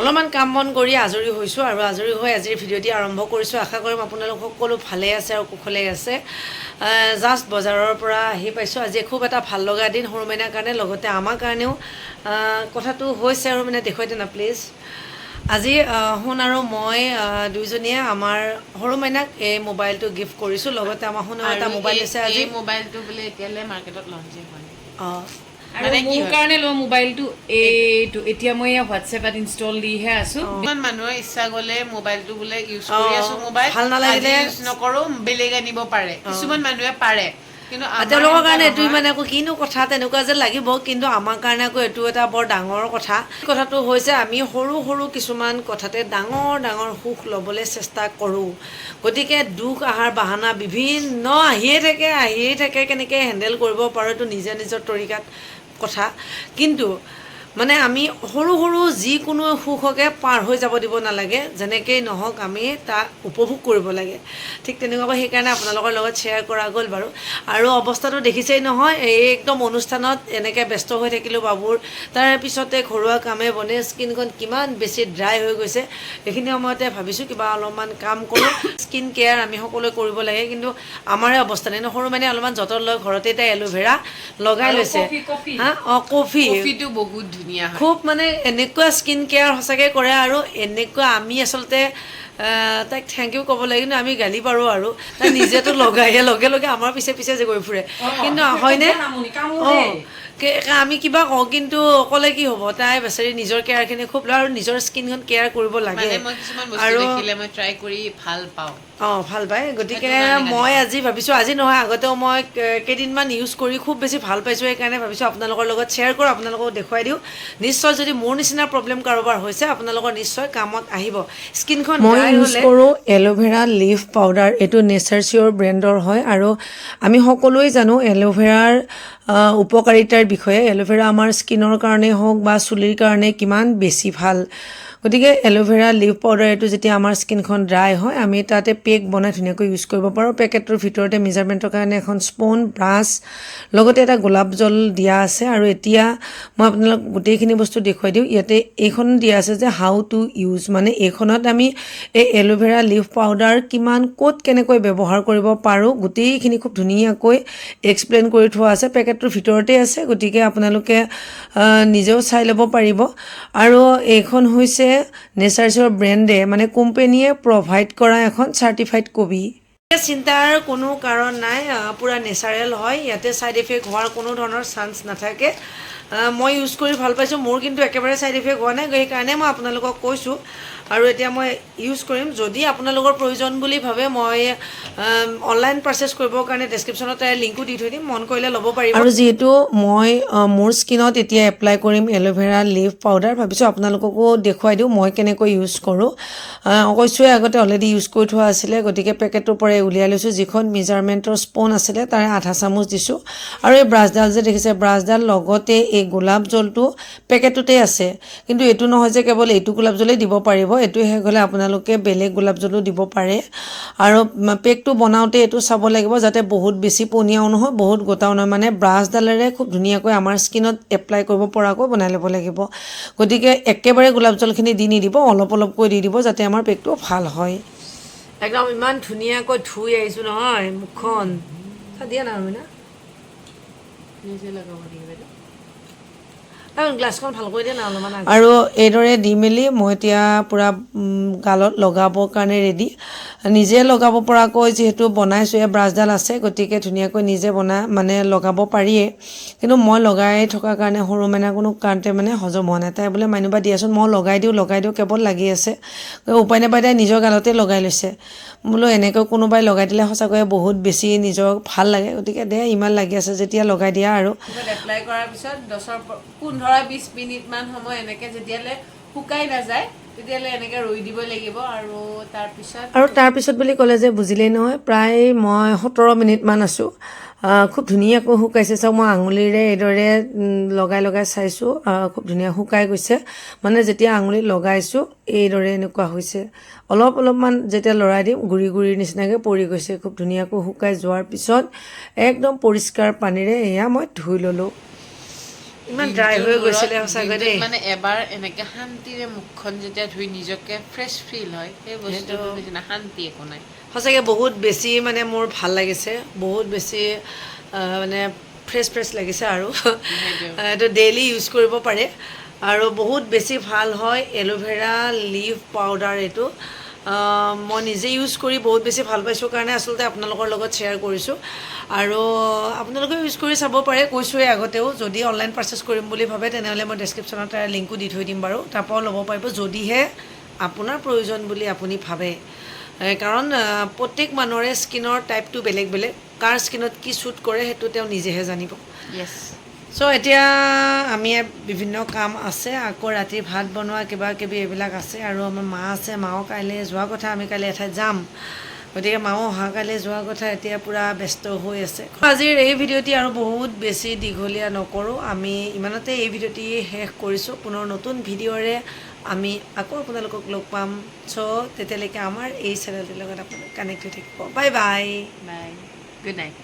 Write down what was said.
অলপমান কাম বন কৰি আজৰি হৈছোঁ আৰু আজৰি হৈ আজিৰ ভিডিঅ'টি আৰম্ভ কৰিছোঁ। আশা কৰিম আপোনালোক সকলো ভালে আছে আৰু কুশলে আছে। জাষ্ট বজাৰৰ পৰা আহি পাইছোঁ। আজি খুব এটা ভাল লগা দিন সৰু মাইনাৰ কাৰণে লগতে আমাৰ কাৰণেও। কথাটো হৈছে আৰু মানে দেখুৱাই দিনা প্লিজ আজি শুন আৰু মই আহ, দুয়োজনীয়ে আমাৰ সৰু মাইনাক এই মোবাইলটো গিফ্ট কৰিছোঁ। লগতে আমাৰ শুনেও এটা মোবাইল লৈছে আজি। মোবাইলটো বোলে এতিয়ালৈ মাৰ্কেটত লঞ্চে হোৱা নাই। অঁ। মানে কি মোৰ? কাৰণে লোৱা মোবাইলটো এইটো এতিয়া মই হোৱাটছএপত ইনষ্টল দিহে আছো। ইমান মানুহৰ ইচ্ছা গ'লে মোবাইলটো বোলে ইউজ কৰি আছো মোবাইল ভাল নালাগিলে- ইউজ নকৰো বেলেগ আনিব পাৰে। কিছুমান মানুহে পাৰে কিন্তু আৰু আমাৰ তেওঁলোকৰ কাৰণে এইটো। ইমান একো কিনো কথা তেনেকুৱা যে লাগিব কিন্তু আমাৰ কাৰণে আকৌ এইটো এটা বৰ ডাঙৰ কথা। কথাটো হৈছে আমি সৰু সৰু কিছুমান কথাতে ডাঙৰ ডাঙৰ সুখ ল'বলৈ চেষ্টা কৰোঁ। গতিকে দুখ আহাৰ বাহানা বিভিন্ন আহিয়ে থাকে আহিয়ে থাকে কেনেকৈ হেণ্ডেল কৰিব পাৰোঁ এইটো নিজে নিজৰ তৰিকাত। কথা। কিন্তু মানে আমি সৰু সৰু যিকোনো সুখকে পাৰ হৈ যাব দিব নালাগে যেনেকেই নহওক আমি তাক উপভোগ কৰিব লাগে। ঠিক তেনেকুৱাকৈ সেইকাৰণে আপোনালোকৰ লগত শ্বেয়াৰ কৰা গ'ল বাৰু। আৰু অৱস্থাটো দেখিছেই নহয় এই একদম অনুষ্ঠানত এনেকৈ ব্যস্ত হৈ থাকিলোঁ বাবুৰ। তাৰ পিছতে ঘৰুৱা কামে বনে স্কিনখন কিমান বেছি ড্ৰাই হৈ গৈছে। এইখিনি সময়তে ভাবিছোঁ কিবা অলপমান কাম কৰোঁ। স্কিন কেয়াৰ আমি সকলোৱে কৰিব লাগে কিন্তু আমাৰে অৱস্থা নাই ন সৰু মানে অলপমান যতন লৈ ঘৰতে এতিয়া এল'ভেৰা লগাই লৈছে। হা? অঁ কফি। কফিটো বহুত ধুনীয়া হয়। খুব মানে এনেকুৱা স্কিন কেয়াৰ সঁচাকৈ কৰে আৰু এনেকুৱা আমি আচলতে তাইক থেংক ইউ ক'ব লাগে কিন্তু আমি গালি পাৰোঁ আৰু। তাই নিজেতো লগায়ে লগে লগে আমাৰ পিছে পিছে যে গৈ ফুৰে। কিন্তু হয়নে? অঁ। আমি কিবা কওঁ কিন্তু ক'লে কি হ'ব? তাই বেচাৰি নিজৰ কেয়াৰখিনি খুব লয় আৰু নিজৰ স্কিনখন কেয়াৰ কৰিব লাগে। মানে মই কিছুমান বস্তু আৰু দেখিলে মই ট্ৰাই কৰি ভাল পাওঁ। অঁ ভাল পায়। গতিকে মই আজি ভাবিছোঁ আজি নহয় আগতেও মই কেইদিনমান ইউজ কৰি খুব বেছি ভাল পাইছোঁ সেইকাৰণে ভাবিছোঁ আপোনালোকৰ লগত শ্বেয়াৰ কৰোঁ আপোনালোকক দেখুৱাই দিওঁ। নিশ্চয় যদি মোৰ নিচিনা প্ৰব্লেম কাৰোবাৰ হৈছে আপোনালোকৰ নিশ্চয় কামত আহিব। স্কিনখন মই ইউজ কৰোঁ এল'ভেৰা লিফ পাউডাৰ এইটো নেচাৰ চিয়'ৰ ব্ৰেণ্ডৰ হয়। আৰু আমি সকলোৱে জানো এল'ভেৰাৰ উপকাৰিতাৰ বিষয়ে এল'ভেৰা আমাৰ স্কিনৰ কাৰণে হওক বা চুলিৰ কাৰণে কিমান বেছি ভালো। গতিকে এল'ভেৰা লিফ পাউডাৰ এইটো যেতিয়া আমাৰ স্কিনখন ড্ৰাই হয় আমি তাতে পেক বনাই ধুনীয়াকৈ ইউজ কৰিব পাৰোঁ। পেকেটটোৰ ভিতৰতে মেজাৰমেণ্টৰ কাৰণে এখন স্পুন ব্ৰাছ লগতে এটা গোলাপ জল দিয়া আছে। আৰু এতিয়া মই আপোনালোক গোটেইখিনি বস্তু দেখুৱাই দিওঁ। ইয়াতে এইখন দিয়া আছে যে হাউ টু ইউজ মানে এইখনত আমি এই এল'ভেৰা লিফ পাউডাৰ কিমান ক'ত কেনেকৈ ব্যৱহাৰ কৰিব পাৰোঁ গোটেইখিনি খুব ধুনীয়াকৈ এক্সপ্লেইন কৰি থোৱা আছে। পেকেটটোৰ ভিতৰতে আছে গতিকে আপোনালোকে নিজেও চাই ল'ব পাৰিব। আৰু এইখন হৈছে নেচাৰছৰ ব্ৰেণ্ডে মানে কোম্পেনীয়ে প্ৰভাইড কৰা এখন চাৰ্টিফাইড কবি। চিন্তাৰ কোনো কাৰণ নাই পূৰা নেচাৰেল হয়। ইয়াতে ছাইড ইফেক্ট হোৱাৰ কোনো ধৰণৰ চান্স নাথাকে। মই ইউজ কৰি ভালো পাইছোঁ। মোৰ কিন্তু একেবাৰে ছাইড ইফেক্ট হোৱা নাই, সেইকাৰণে মই আপোনালোকক কৈছোঁ। আৰু এতিয়া মই ইউজ কৰিম। যদি আপোনালোকৰ প্ৰয়োজন বুলি ভাবে, মই অনলাইন পাৰ্চেছ কৰিবৰ কাৰণে ডেছক্ৰিপশ্যনত তাইৰ লিংকো দি থৈ দিম। মন কৰিলে ল'ব পাৰিব। আৰু যিহেতু মই মোৰ স্কিনত এতিয়া এপ্লাই কৰিম এল'ভেৰা লিফ পাউডাৰ ভাবিছোঁ আপোনালোককো দেখুৱাই দিওঁ, মই কেনেকৈ ইউজ কৰোঁ। কৈছোঁৱে আগতে অলৰেডি ইউজ কৰি থোৱা আছিলে, গতিকে পেকেটটোৰ পৰাই উলিয়াই লৈছোঁ। যিখন মেজাৰমেণ্টৰ স্পুন আছিলে, তাৰে আধা চামুচ দিছোঁ। আৰু এই ব্ৰাছডাল যে দেখিছে ব্ৰাছডাল লগতে এই গোলাপ জলটো পেকেটটোতে আছে। কিন্তু এইটো নহয় যে কেৱল এইটো গোলাপ জলেই দিব পাৰিব এইটো শেষ হ'লে আপোনালোকে বেলেগ গোলাপ জলো দিব পাৰে। আৰু পেকটো বনাওঁতে এইটো চাব লাগিব যাতে বহুত বেছি পনীয়াও নহয় বহুত গোটাও নহয়। মানে ব্ৰাছডালেৰে খুব ধুনীয়াকৈ আমাৰ স্কিনত এপ্লাই কৰিব পৰাকৈ বনাই ল'ব লাগিব। গতিকে একেবাৰে গোলাপ জলখিনি দি নিদিব অলপ অলপকৈ দি দিব যাতে আমাৰ পেকটো ভাল হয়। একদম ইমান ধুনীয়াকৈ ধুই আহিছোঁ নহয় মুখখন। দিয়া না ৰমিনা নিজে লগাব লাগিব বাইদেউ। আৰু গ্লাছখন ভালকৈ দিয়া না অলপমান আগত। আৰু এইদৰে দি মেলি মই এতিয়া পূৰা উম, গালত লগাবৰ কাৰণে ৰেডি নিজে লগাব পৰাকৈ যিহেতু বনাইছোঁ ব্ৰাছডাল আছে গতিকে ধুনীয়াকৈ নিজে বনাই মানে লগাব পাৰিয়ে। কিন্তু মই লগাই থকাৰ কাৰণে সৰু মানে কোনো কাৰণতে মানে হজম হোৱা নাই। তাই বোলে মাইনুবা দিয়াচোন মই লগাই দিওঁ লগাই দিওঁ কেৱল লাগি আছে। উপায় নাপাই তাই নিজৰ গালতে লগাই লৈছে। বোলো এনেকৈ কোনোবাই লগাই দিলে সঁচাকৈয়ে বহুত বেছি নিজৰ ভাল লাগে। গতিকে দে ইমান লাগি আছে যেতিয়া লগাই দিয়া আৰু। এপ্লাই কৰাৰ পিছত দহৰ পোন্ধৰ বিছ মিনিটমান সময় এনেকৈ যেতিয়ালৈ শুকাই নাযায় তেতিয়ালৈ এনেকৈ ৰৈ দিব লাগিব আৰু তাৰপিছত বুলি ক'লে যে বুজিলেই নহয় প্ৰায় মই সোতৰ মিনিটমান আছোঁ। খুব ধুনীয়াকৈ শুকাইছে। চাওক মই আঙুলিৰে এইদৰে লগাই লগাই চাইছোঁ। খুব ধুনীয়া শুকাই গৈছে। মানে যেতিয়া আঙুলিত লগাইছোঁ এইদৰে এনেকুৱা হৈছে। অলপ অলপমান যেতিয়া লৰাই দিম গুৰি গুৰিৰ নিচিনাকৈ পৰি গৈছে। খুব ধুনীয়াকৈ শুকাই যোৱাৰ পিছত একদম পৰিষ্কাৰ পানীৰে এয়া মই ধুই ল'লোঁ। ইমান ড্ৰাই হৈ গৈছিলে সঁচাকৈ দেই। মানে এবাৰ এনেকে শান্তিৰে মুখখন যেতিয়া ধুই নিজকে ফ্ৰেছ ফিল হয় সেই বস্তুটোৰ সেইটো- নিচিনা শান্তি একো নাই। সঁচাকৈ বহুত বেছি মানে মোৰ ভালো লাগিছে বহুত বেছি মানে ফ্ৰেছ ফ্ৰেছ লাগিছে আৰু। এইটো ডেইলি ইউজ কৰিব পাৰে। আৰু বহুত বেছি ভালো হয় এল'ভেৰা লিভ পাউডাৰ এইটো। মই নিজে ইউজ কৰি বহুত বেছি ভাল পাইছোঁ কাৰণে আচলতে আপোনালোকৰ লগত শ্বেয়াৰ কৰিছোঁ। আৰু আপোনালোকেও ইউজ কৰি চাব পাৰে কৈছোঁৱেই আগতেও যদি অনলাইন পাৰ্চেছ কৰিম বুলি ভাবে তেনেহ'লে মই ডেছক্ৰিপশ্যনত লিংকো দি থৈ দিম বাৰু। তাৰপৰাও ল'ব পাৰিব যদিহে আপোনাৰ প্ৰয়োজন বুলি আপুনি ভাবে। কাৰণ প্ৰত্যেক মানুহৰে স্কিনৰ টাইপটো বেলেগ বেলেগ কাৰ স্কিনত কি শ্বুট কৰে সেইটো তেওঁ নিজেহে জানিব। য়েছ চ' এতিয়া আমি বিভিন্ন কাম আছে, আকৌ ৰাতি ভাত বনোৱা কিবা কিবি এইবিলাক আছে আৰু আমাৰ মা আছে, মাও কাইলৈ যোৱা কথা, আমি কাইলৈ এঠাইত যাম। গতিকে মাও অহা কাইলৈ যোৱা কথা, এতিয়া পূৰা ব্যস্ত হৈ আছে। আজিৰ এই ভিডিঅ'টি আৰু বহুত বেছি দীঘলীয়া নকৰোঁ। আমি ইমানতে এই ভিডিঅ'টি শেষ কৰিছোঁ। পুনৰ নতুন ভিডিঅ'ৰে আমি আকৌ আপোনালোকক লগ পাম। চ' তেতিয়ালৈকে আমাৰ এই চেনেলটোৰ লগত আপোনালোক কানেক্ট হৈ থাকিব। Bye bye bye good night